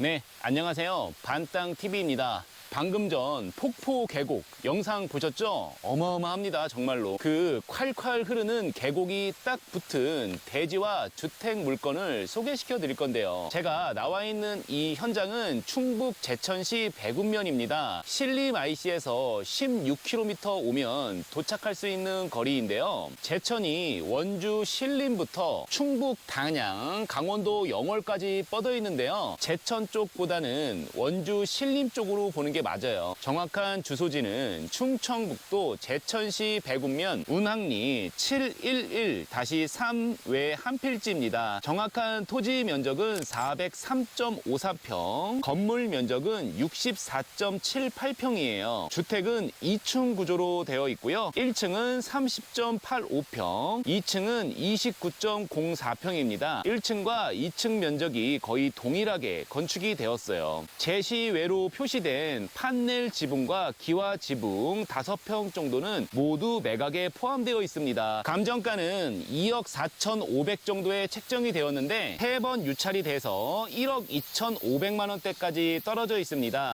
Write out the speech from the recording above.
네, 안녕하세요. 반땅TV입니다. 방금 전 폭포 계곡 영상 보셨죠? 어마어마합니다, 정말로. 그 콸콸 흐르는 계곡이 딱 붙은 대지와 주택 물건을 소개시켜 드릴 건데요. 제가 나와 있는 이 현장은 충북 제천시 백운면입니다. 신림 IC에서 16km 오면 도착할 수 있는 거리인데요. 제천이 원주 신림부터 충북 단양, 강원도 영월까지 뻗어 있는데요. 제천 쪽보다는 원주 신림 쪽으로 보는 게 맞아요. 정확한 주소지는 충청북도 제천시 백운면 운항리 711-3외 한필지입니다. 정확한 토지 면적은 403.54평, 건물 면적은 64.78평이에요. 주택은 2층 구조로 되어 있고요. 1층은 30.85평, 2층은 29.04평입니다. 1층과 2층 면적이 거의 동일하게 건축이 되었어요. 제시외로 표시된 판넬 지붕과 기와 지붕 5평 정도는 모두 매각에 포함되어 있습니다. 감정가는 2억 4,500 정도에 책정이 되었는데 3번 유찰이 돼서 1억 2,500만 원대까지 떨어져 있습니다.